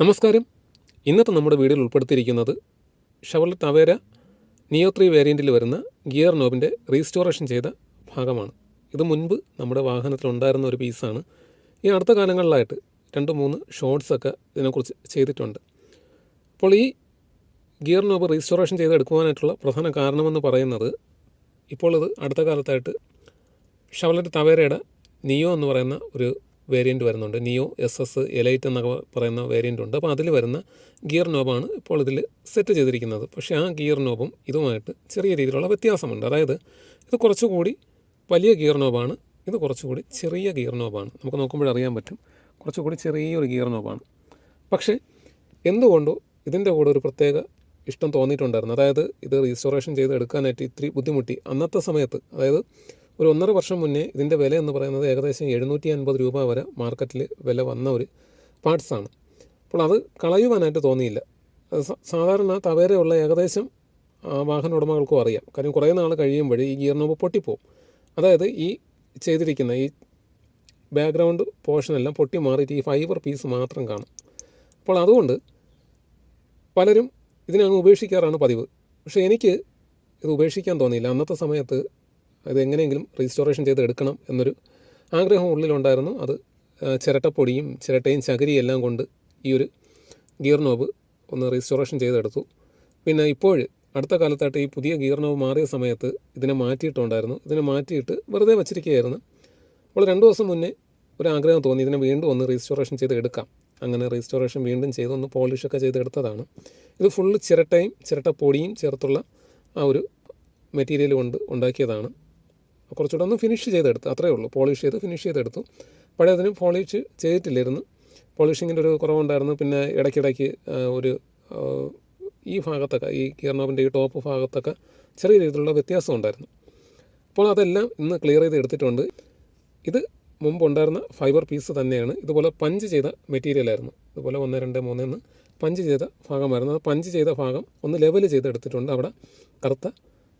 നമസ്കാരം. ഇന്നത്തെ നമ്മുടെ വീഡിയോയിൽ ഉൾപ്പെടുത്തിയിരിക്കുന്നത് ഷവർലെറ്റ് തവേര നിയോ ത്രീ വേരിയന്റിൽ വരുന്ന ഗിയർ നോബിന്റെ റീസ്റ്റോറേഷൻ ചെയ്ത ഭാഗമാണ്. ഇത് മുൻപ് നമ്മുടെ വാഹനത്തിലുണ്ടായിരുന്ന ഒരു പീസാണ്. ഈ അടുത്ത കാലങ്ങളിലായിട്ട് രണ്ട് മൂന്ന് ഷോർട്സൊക്കെ ഇതിനെക്കുറിച്ച് ചെയ്തിട്ടുണ്ട്. അപ്പോൾ ഈ ഗിയർ നോബ് റീസ്റ്റോറേഷൻ ചെയ്ത് എടുക്കുവാനായിട്ടുള്ള പ്രധാന കാരണമെന്ന് പറയുന്നത് ഇപ്പോൾ ഇത് അടുത്ത കാലത്തായിട്ട് ഷവലറ്റ് തവേരയുടെ നിയോ എന്ന് പറയുന്ന ഒരു വേരിയന്റ് വരുന്നുണ്ട്. നിയോ എസ് എസ് എലൈറ്റ് എന്നൊക്കെ പറയുന്ന വേരിയന്റ് ഉണ്ട്. അപ്പോൾ അതിൽ വരുന്ന ഗിയർ നോബാണ് ഇപ്പോൾ ഇതിൽ സെറ്റ് ചെയ്തിരിക്കുന്നത്. പക്ഷേ ആ ഗിയർ നോബും ഇതുമായിട്ട് ചെറിയ രീതിയിലുള്ള വ്യത്യാസമുണ്ട്. അതായത് ഇത് കുറച്ചുകൂടി വലിയ ഗിയർ നോബാണ് ഇത് കുറച്ചുകൂടി ചെറിയ ഗിയർ നോബാണ് നമുക്ക് നോക്കുമ്പോൾ അറിയാൻ പറ്റും. കുറച്ചുകൂടി ചെറിയൊരു ഗിയർ നോബാണ് പക്ഷേ എന്തുകൊണ്ടോ ഇതിന്റെ കൂടെ ഒരു പ്രത്യേക ഇഷ്ടം തോന്നിയിട്ടുണ്ടായിരുന്നു. അതായത് ഇത് റീസ്റ്റോറേഷൻ ചെയ്ത് എടുക്കാനായിട്ട് ഇത്തിരി ബുദ്ധിമുട്ടി. അന്നത്തെ സമയത്ത് അതായത് ഒരു ഒന്നര വർഷം മുന്നേ ഇതിന്റെ വില എന്ന് പറയുന്നത് ഏകദേശം എഴുന്നൂറ്റി അൻപത് രൂപ വരെ മാർക്കറ്റിൽ വില വന്ന ഒരു പാർട്സാണ് അപ്പോൾ അത് കളയുവാനായിട്ട് തോന്നിയില്ല. സാധാരണ തവേരയുള്ള ഏകദേശം വാഹന ഉടമകൾക്കും അറിയാം. കാര്യം കുറേ നാൾ കഴിയുമ്പോൾ ഈ ഗിയർ നോബ് പൊട്ടിപ്പോവും. അതായത് ഈ ചെയ്തിരിക്കുന്ന ഈ ബാക്ക്ഗ്രൗണ്ട് പോർഷനെല്ലാം പൊട്ടി മാറിയിട്ട് ഈ ഫൈബർ പീസ് മാത്രം കാണും. അപ്പോൾ അതുകൊണ്ട് പലരും ഇതിനങ്ങ് ഉപേക്ഷിക്കാറാണ് പതിവ്. പക്ഷേ എനിക്ക് ഇത് ഉപേക്ഷിക്കാൻ തോന്നിയില്ല. അന്നത്തെ സമയത്ത് ഇത് എങ്ങനെയെങ്കിലും റീസ്റ്റോറേഷൻ ചെയ്ത് എടുക്കണം എന്നൊരു ആഗ്രഹം ഉള്ളിലുണ്ടായിരുന്നു. അത് ചിരട്ടപ്പൊടിയും ചിരട്ടയും ചകിരിയും എല്ലാം കൊണ്ട് ഈ ഒരു ഗിയർ നോബ് ഒന്ന് റീസ്റ്റോറേഷൻ ചെയ്തെടുത്തു. പിന്നെ ഇപ്പോൾ അടുത്ത കാലത്തായിട്ട് ഈ പുതിയ ഗിയർ നോബ് മാറിയ സമയത്ത് ഇതിനെ മാറ്റിയിട്ടുണ്ടായിരുന്നു. ഇതിനെ മാറ്റിയിട്ട് വെറുതെ വച്ചിരിക്കുകയായിരുന്നു. അപ്പോൾ രണ്ട് ദിവസം മുന്നേ ഒരു ആഗ്രഹം തോന്നി ഇതിനെ വീണ്ടും ഒന്ന് റീസ്റ്റോറേഷൻ ചെയ്ത് എടുക്കാം അങ്ങനെ റീസ്റ്റോറേഷൻ വീണ്ടും ചെയ്ത് ഒന്ന് പോളിഷൊക്കെ ചെയ്തെടുത്തതാണ്. ഇത് ഫുള്ള് ചിരട്ടയും ചിരട്ടപ്പൊടിയും ചേർത്തുള്ള ആ ഒരു മെറ്റീരിയൽ കൊണ്ട് ഉണ്ടാക്കിയതാണ്. കുറച്ചുകൂടെ ഒന്ന് ഫിനിഷ് ചെയ്തെടുത്തു. അത്രയേ ഉള്ളൂ. പോളിഷ് ചെയ്ത് ഫിനിഷ് ചെയ്തെടുത്തു. പഴയതിന് പോളിഷ് ചെയ്തിട്ടില്ലായിരുന്നു. പോളിഷിങ്ങിന്റെ ഒരു കുറവുണ്ടായിരുന്നു. പിന്നെ ഇടയ്ക്കിടയ്ക്ക് ഒരു ഈ ഭാഗത്തൊക്കെ ഈ കിയർനോബിന്റെ ഈ ടോപ്പ് ഭാഗത്തൊക്കെ ചെറിയ രീതിയിലുള്ള വ്യത്യാസം ഉണ്ടായിരുന്നു. അപ്പോൾ അതെല്ലാം ഇന്ന് ക്ലിയർ ചെയ്ത് എടുത്തിട്ടുണ്ട്. ഇത് മുമ്പ് ഉണ്ടായിരുന്ന ഫൈബർ പീസ് തന്നെയാണ്. ഇതുപോലെ പഞ്ച് ചെയ്ത മെറ്റീരിയലായിരുന്നു ഇതുപോലെ ഒന്ന് രണ്ട് മൂന്ന് എന്ന് പഞ്ച് ചെയ്ത ഭാഗമായിരുന്നു. അത് പഞ്ച് ചെയ്ത ഭാഗം ഒന്ന് ലെവൽ ചെയ്ത് എടുത്തിട്ടുണ്ട് അവിടെ. കറുത്ത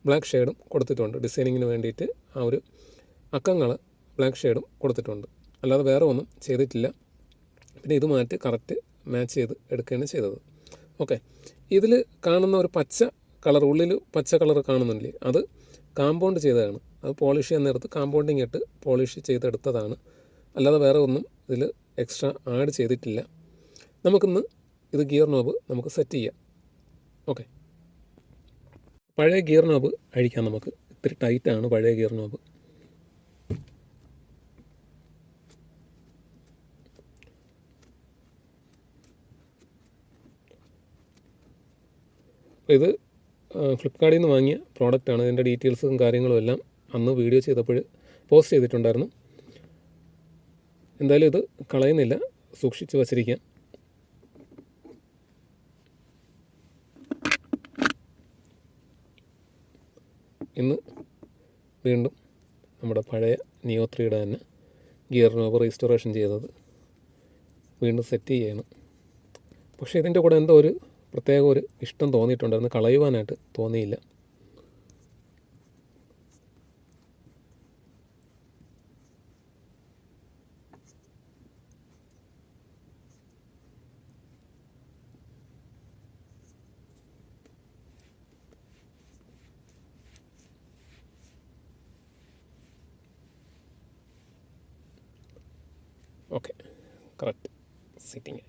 ബ്ലാക്ക് ഷെയ്ഡും കൊടുത്തിട്ടുണ്ട്. ഡിസൈനിങ്ങിന് വേണ്ടിയിട്ട് ആ ഒരു അക്കങ്ങൾ ബ്ലാക്ക് ഷെയ്ഡും കൊടുത്തിട്ടുണ്ട്. അല്ലാതെ വേറെ ഒന്നും ചെയ്തിട്ടില്ല. പിന്നെ ഇത് മാറ്റി കറക്റ്റ് മാച്ച് ചെയ്ത് എടുക്കുകയാണ് ചെയ്തത്. ഓക്കെ ഇതിൽ കാണുന്ന ഒരു പച്ച കളർ ഉള്ളിൽ പച്ച കളർ കാണുന്നില്ലേ അത് കാമ്പൗണ്ട് ചെയ്തതാണ്. അത് പോളിഷ് ചെയ്യാൻ നേരത്ത് കാമ്പൗണ്ടിങ് ഇട്ട് പോളിഷ് ചെയ്തെടുത്തതാണ്. അല്ലാതെ വേറെ ഒന്നും ഇതിൽ എക്സ്ട്രാ ആഡ് ചെയ്തിട്ടില്ല. നമുക്കിന്ന് ഇത് ഗിയർ നോബ് നമുക്ക് സെറ്റ് ചെയ്യാം. ഓക്കെ പഴയ ഗിയർ നോബ് അഴിക്കാം നമുക്ക്. ഇത്തിരി ടൈറ്റാണ് പഴയ ഗിയർ നോബ് ഇത് ഫ്ലിപ്കാർട്ടിൽ നിന്ന് വാങ്ങിയ പ്രോഡക്റ്റാണ് ഇതിന്റെ ഡീറ്റെയിൽസും കാര്യങ്ങളും എല്ലാം അന്ന് വീഡിയോ ചെയ്തപ്പോൾ പോസ്റ്റ് ചെയ്തിട്ടുണ്ടായിരുന്നു. എന്തായാലും ഇത് കളയുന്നില്ല. സൂക്ഷിച്ച് വച്ചിരിക്കാം. ഇന്ന് വീണ്ടും നമ്മുടെ പഴയ നിയോ ത്രീയുടെ തന്നെ ഗിയർ നോബ് റീസ്റ്റോറേഷൻ ചെയ്തത് വീണ്ടും സെറ്റ് ചെയ്യാണ്. പക്ഷേ ഇതിന്റെ കൂടെ എന്തോ ഒരു പ്രത്യേക ഒരു ഇഷ്ടം തോന്നിയിട്ടുണ്ടായിരുന്നു. കളയുവാനായിട്ട് തോന്നിയില്ല. ഓക്കെ കറക്റ്റ് സിറ്റിങ്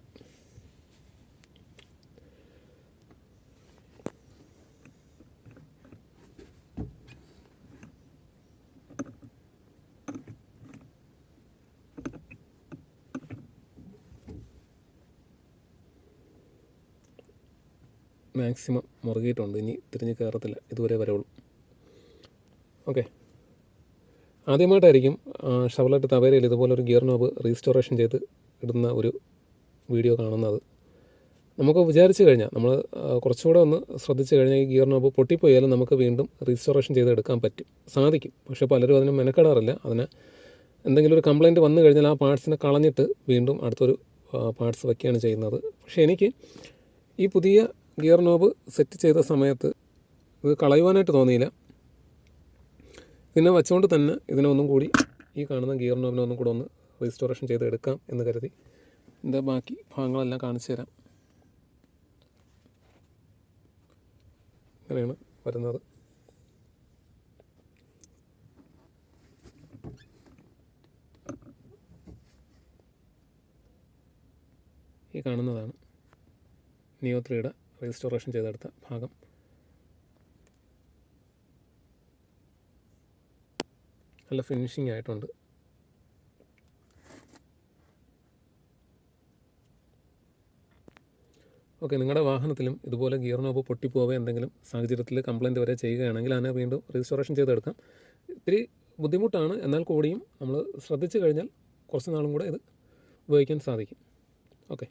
മാക്സിമം മുറുകിയിട്ടുണ്ട്. ഇനി തിരിഞ്ഞ് കയറത്തില്ല. ഇതുവരെ വരവുള്ളൂ. ഓക്കെ ആദ്യമായിട്ടായിരിക്കും ഷവലറ്റ് തവേരയിൽ ഇതുപോലൊരു ഗിയർ നോബ് റീസ്റ്റോറേഷൻ ചെയ്ത് ഇടുന്ന ഒരു വീഡിയോ കാണുന്നത്. നമുക്ക് വിചാരിച്ചു കഴിഞ്ഞാൽ നമ്മൾ കുറച്ചുകൂടെ ഒന്ന് ശ്രദ്ധിച്ചു കഴിഞ്ഞാൽ ഈ ഗിയർ നോബ് പൊട്ടിപ്പോയാലും നമുക്ക് വീണ്ടും റീസ്റ്റോറേഷൻ ചെയ്ത് എടുക്കാൻ പറ്റും. സാധിക്കും. പക്ഷെ പലരും അതിന് മെനക്കെടാറില്ല. അതിന് എന്തെങ്കിലും ഒരു കംപ്ലയിന്റ് വന്നു കഴിഞ്ഞാൽ ആ പാർട്സിനെ കളഞ്ഞിട്ട് വീണ്ടും അടുത്തൊരു പാർട്സ് വയ്ക്കുകയാണ് ചെയ്യുന്നത്. പക്ഷേ എനിക്ക് ഈ പുതിയ ഗിയർ നോബ് സെറ്റ് ചെയ്ത സമയത്ത് ഇത് കളയുവാനായിട്ട് തോന്നിയില്ല. പിന്നെ വെച്ചുകൊണ്ട് തന്നെ ഇതിനൊന്നും കൂടി ഈ കാണുന്ന ഗിയർ നോബിനെ ഒന്നും കൂടെ ഒന്ന് റീസ്റ്റോറേഷൻ ചെയ്ത് എടുക്കാം എന്ന് കരുതി. ഇതിന്റെ ബാക്കി ഭാഗങ്ങളെല്ലാം കാണിച്ചു തരാം. അങ്ങനെയാണ് വരുന്നത്. ഈ കാണുന്നതാണ് നിയോ ത്രീയുടെ റീസ്റ്റോറേഷൻ ചെയ്തെടുത്ത ഭാഗം. നല്ല ഫിനിഷിംഗ് ആയിട്ടുണ്ട്. ഓക്കെ നിങ്ങളുടെ വാഹനത്തിലും ഇതുപോലെ ഗിയർ നോബ് പൊട്ടിപ്പോവുക എന്തെങ്കിലും സാഹചര്യത്തിൽ കംപ്ലയിന്റ് വരെ ചെയ്യുകയാണെങ്കിൽ അതിനെ വീണ്ടും രജിസ്ട്രേഷൻ ചെയ്തെടുക്കാം. ഇത്തിരി ബുദ്ധിമുട്ടാണ് എന്നാൽ കൂടിയും നമ്മൾ ശ്രദ്ധിച്ചു കഴിഞ്ഞാൽ കുറച്ച് നാളും കൂടെ ഇത് ഉപയോഗിക്കാൻ സാധിക്കും. ഓക്കെ